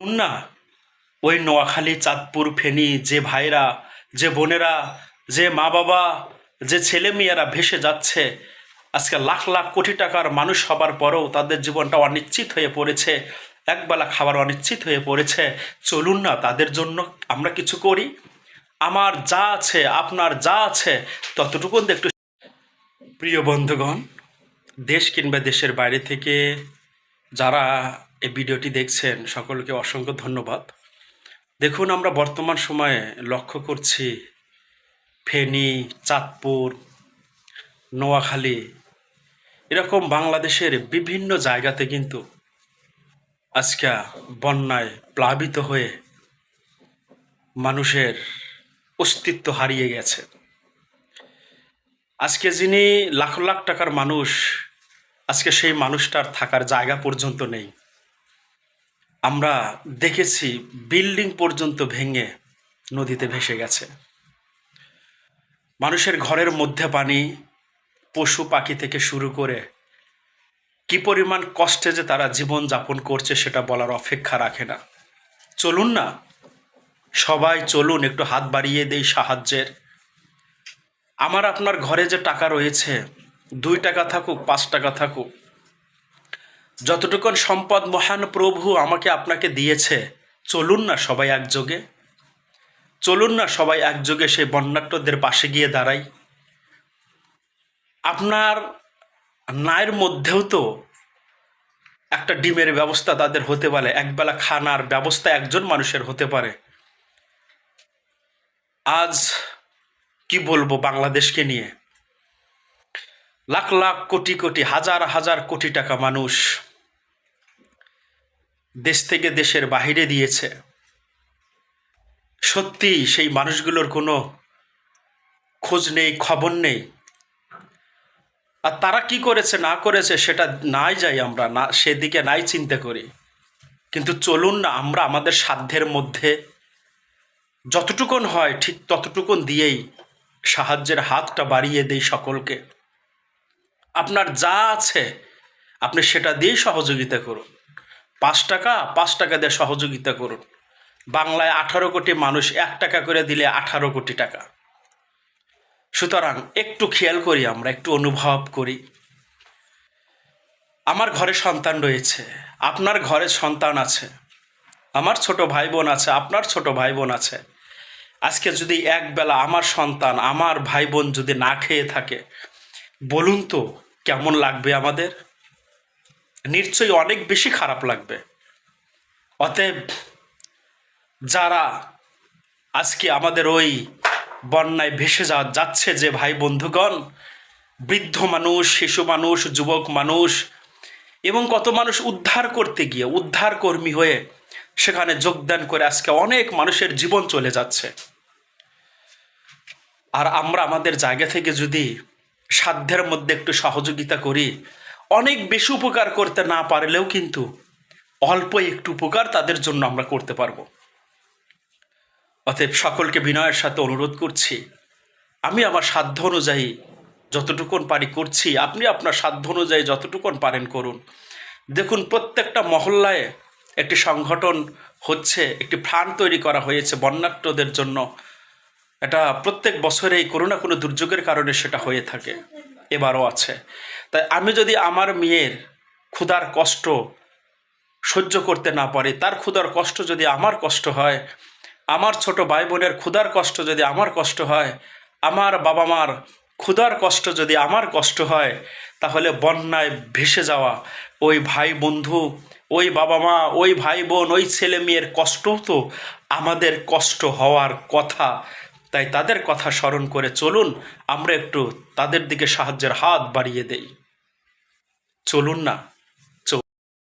না ওই নোয়াখালী, চাঁদপুর, ফেনী, যে ভাইরা, যে বোনেরা, যে মা বাবা যে ছেলে মেয়েরা ভেসে যাচ্ছে, আজকে লাখ লাখ কোটি টাকার মানুষ হবার পরেও তাদের জীবনটা অনিশ্চিত হয়ে পড়েছে, একবেলা খাবার অনিশ্চিত হয়ে পড়েছে। চলুন না, তাদের জন্য আমরা কিছু করি। আমার যা আছে, আপনার যা আছে, ততটুকুন একটু প্রিয় বন্ধুগণ, দেশ কিংবা দেশের বাইরে থেকে যারা এই ভিডিওটি দেখছেন সকলকে অসংখ্য ধন্যবাদ। দেখুন, আমরা বর্তমান সময়ে লক্ষ্য করছি ফেনী, চাঁদপুর, নোয়াখালী এরকম বাংলাদেশের বিভিন্ন জায়গাতে কিন্তু আজকে বন্যায় প্লাবিত হয়ে মানুষের অস্তিত্ব হারিয়ে গেছে। আজকে যিনি লাখ লাখ টাকার মানুষ, আজকে সেই মানুষটার থাকার জায়গা পর্যন্ত নেই। আমরা দেখেছি বিল্ডিং পর্যন্ত ভেঙে নদীতে ভেসে গেছে। মানুষের ঘরের মধ্যে পানি, পশু পাখি থেকে শুরু করে কি পরিমাণ কষ্টে যে তারা জীবন যাপন করছে সেটা বলার অপেক্ষা রাখে না। চলুন না, সবাই চলুন, একটু হাত বাড়িয়ে দেই সাহায্যের। আমার আপনার ঘরে যে টাকা রয়েছে, দুই টাকা থাকুক, পাঁচ টাকা থাকুক যতটুকুন সম্পদ মহান প্রভু আমাকে আপনাকে দিয়েছে, চলুন না সবাই একযোগে। চলুন না সবাই একযোগে সেই বন্যাট্যদের পাশে গিয়ে দাঁড়াই। আপনার নায়ের মধ্যেও তো একটা ডিমের ব্যবস্থা তাদের হতে পারে, একবেলা খানার ব্যবস্থা একজন মানুষের হতে পারে। আজ কি বলব বাংলাদেশকে নিয়ে? লাখ লাখ কোটি কোটি, হাজার হাজার কোটি টাকা মানুষ দেশ থেকে দেশের বাহিরে দিয়েছে। সত্যি সেই মানুষগুলোর কোনো খোঁজ নেই, খবর নেই। আর তারা কি করেছে, না করেছে, সেটা নাই যাই আমরা, না, সেদিকে নাই চিন্তা করি। কিন্তু চলুন না, আমরা আমাদের সাধ্যের মধ্যে যতটুকুন হয়, ঠিক ততটুকুন দিয়েই সাহায্যের হাতটা বাড়িয়ে দেই সকলকে। আপনার যা আছে, আপনি সেটা দিয়েই সহযোগিতা করুন। পাঁচ টাকা পাঁচ টাকা দিয়ে সহযোগিতা করুন। বাংলায় আঠারো কোটি মানুষ, এক টাকা করে দিলে আঠারো কোটি টাকা। সুতরাং একটু খেয়াল করি আমরা, একটু অনুভব করি। আমার ঘরে সন্তান রয়েছে, আপনার ঘরে সন্তান আছে, আমার ছোট ভাই বোন আছে, আপনার ছোট ভাই বোন আছে। আজকে যদি একবেলা আমার সন্তান, আমার ভাই বোন যদি না খেয়ে থাকে, বলুন তো কেমন লাগবে আমাদের? নিশ্চয়ই অনেক বেশি খারাপ লাগবে। অতএব যারা আজকে আমাদের ওই বন্যায় ভেসে যা যাচ্ছে যে ভাই বন্ধুগণ, বৃদ্ধ মানুষ, শিশু মানুষ, যুবক মানুষ এবং কত মানুষ উদ্ধার করতে গিয়ে, উদ্ধার কর্মী হয়ে সেখানে যোগদান করে আজকে অনেক মানুষের জীবন চলে যাচ্ছে। আর আমরা আমাদের জায়গা থেকে যদি সাধ্যের মধ্যে একটু সহযোগিতা করি অনেক বেশি উপকার করতে না পারলেও কিন্তু অল্প একটু উপকার তাদের জন্য আমরা করতে পারব। অতএব সকলকে বিনয়ের সাথে অনুরোধ করছি, আমি আমার সাধ্য অনুযায়ী যতটুকুন পারি করছি, আপনি আপনার সাধ্য অনুযায়ী যতটুকুন পারেন করুন। দেখুন, প্রত্যেকটা মহল্লায় একটি সংগঠন হচ্ছে, একটি ফান্ড তৈরি করা হয়েছে বন্যাট্যদের জন্য। এটা প্রত্যেক বছরেই কোনো না কোনো দুর্যোগের কারণে সেটা হয়ে থাকে, এবারও আছে। তাই আমি যদি আমার মেয়ের ক্ষুধার কষ্ট সহ্য করতে না পারি, তার ক্ষুধার কষ্ট যদি আমার কষ্ট হয়, আমার ছোট ভাই বোনের ক্ষুধার কষ্ট যদি আমার কষ্ট হয়, আমার বাবা মার ক্ষুধার কষ্ট যদি আমার কষ্ট হয়, তাহলে বন্যায় ভেসে যাওয়া ওই ভাই বন্ধু, ওই বাবা মা ওই ভাই বোন ওই ছেলে মেয়ের কষ্টও তো আমাদের কষ্ট হওয়ার কথা। তাই তাদের কথা স্মরণ করে চলুন, আমরা একটু তাদের দিকে সাহায্যের হাত বাড়িয়ে দেই। চলুন না